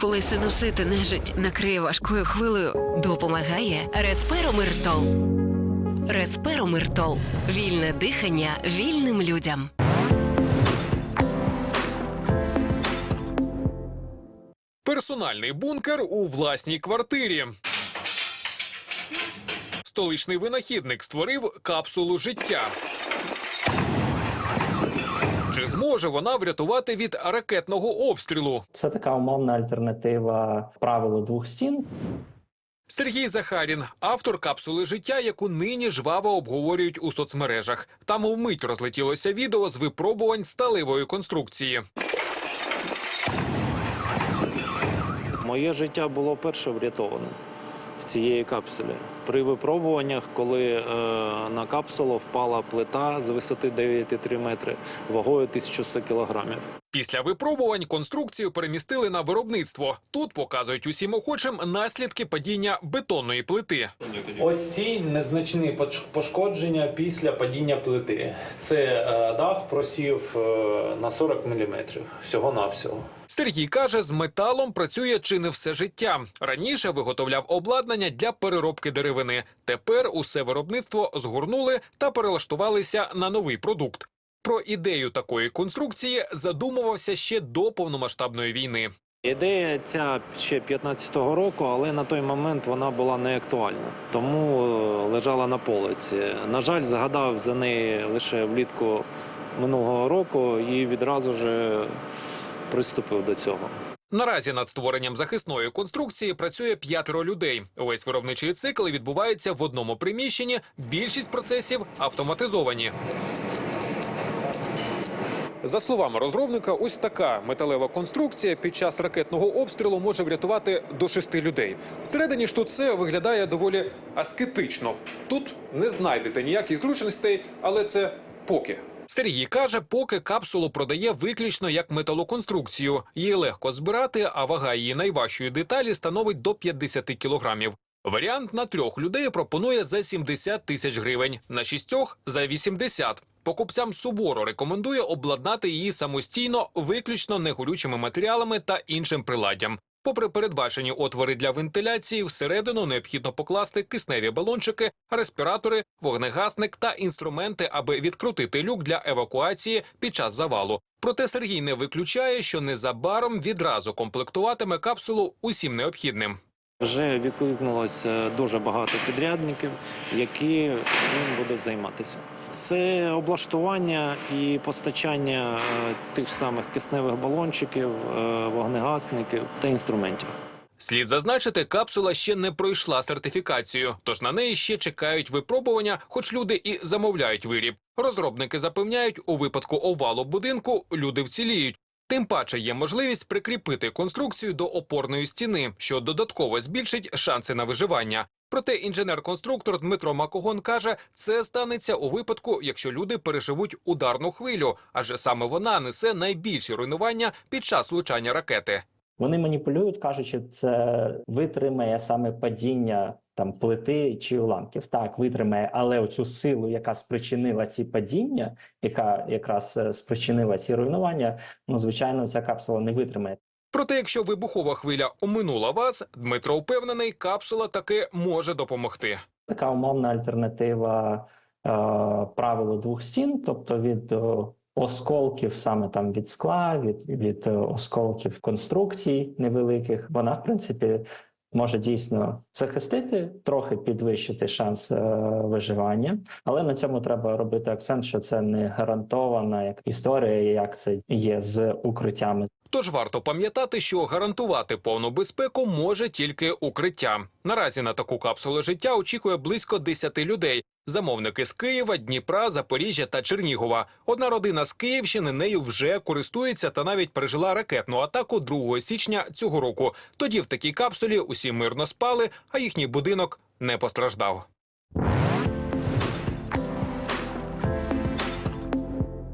Коли синусити нежить накриє важкою хвилею, Допомагає Респиромиртол. Респиромиртол. Вільне дихання вільним людям. Персональний бункер у власній квартирі. Столичний винахідник створив капсулу життя. Чи зможе вона врятувати від ракетного обстрілу? Це така умовна альтернатива правилу двох стін. Сергій Захарін, автор капсули життя, яку нині жваво обговорюють у соцмережах. Там вмить розлетілося відео з випробувань сталевої конструкції. Моє життя було перше врятоване цієї капсулі. При випробуваннях, коли е, на капсулу впала плита з висоти 9,3 метри вагою 1100 кілограмів. Після випробувань конструкцію перемістили на виробництво. Тут показують усім охочим наслідки падіння бетонної плити. Ось ці незначні пошкодження після падіння плити. Це е, дах просів е, на 40 мм всього-навсього. Сергій каже, з металом працює чи не все життя. Раніше виготовляв обладнання для переробки деревини. Тепер усе виробництво згорнули та перелаштувалися на новий продукт. Про ідею такої конструкції задумувався ще до повномасштабної війни. Ідея ця ще 15-го року, але на той момент вона була не актуальна, тому е, лежала на полиці. На жаль, згадав за неї лише влітку минулого року і відразу ж приступив до цього. Наразі над створенням захисної конструкції працює п'ятеро людей. Увесь виробничий цикл відбувається в одному приміщенні. Більшість процесів автоматизовані. За словами розробника, ось така металева конструкція під час ракетного обстрілу може врятувати до шести людей. Всередині ж тут все виглядає доволі аскетично. Тут не знайдете ніяких зручностей, але це поки. Сергій каже, поки капсулу продає виключно як металоконструкцію. Її легко збирати, а вага її найважчої деталі становить до 50 кілограмів. Варіант на трьох людей пропонує за 70 тисяч гривень, на шістьох за 80. Покупцям суворо рекомендує обладнати її самостійно, виключно негорючими матеріалами та іншим приладдям. Попри передбачені отвори для вентиляції, всередину необхідно покласти кисневі балончики, респіратори, вогнегасник та інструменти, аби відкрутити люк для евакуації під час завалу. Проте Сергій не виключає, що незабаром відразу комплектуватиме капсулу усім необхідним. Вже відкликнулося дуже багато підрядників, які цим будуть займатися. Це облаштування і постачання е, тих самих кисневих балончиків, е, вогнегасників та інструментів. Слід зазначити, капсула ще не пройшла сертифікацію, тож на неї ще чекають випробування, хоч люди і замовляють виріб. Розробники запевняють, у випадку овалу будинку люди вціліють. Тим паче є можливість прикріпити конструкцію до опорної стіни, що додатково збільшить шанси на виживання. Проте інженер-конструктор Дмитро Макогон каже, це станеться у випадку, якщо люди переживуть ударну хвилю, адже саме вона несе найбільші руйнування під час влучання ракети. Вони маніпулюють, кажучи, це витримає саме падіння там плити чи уламків. Так, витримає, але оцю силу, яка спричинила ці падіння, яка якраз е, спричинила ці руйнування, ну звичайно, ця капсула не витримає. Проте, якщо вибухова хвиля оминула вас, Дмитро впевнений, капсула таки може допомогти. Така умовна альтернатива е, правилу двох стін, тобто від е, осколків, саме там від скла, від, від е, осколків конструкцій невеликих, вона в принципі може дійсно захистити, трохи підвищити шанс е, виживання, але на цьому треба робити акцент, що це не гарантована як історія, як це є з укриттями. Тож варто пам'ятати, що гарантувати повну безпеку може тільки укриття. Наразі на таку капсулу життя очікує близько 10 людей. Замовники з Києва, Дніпра, Запоріжжя та Чернігова. Одна родина з Київщини нею вже користується та навіть пережила ракетну атаку 2 січня цього року. Тоді в такій капсулі усі мирно спали, а їхній будинок не постраждав.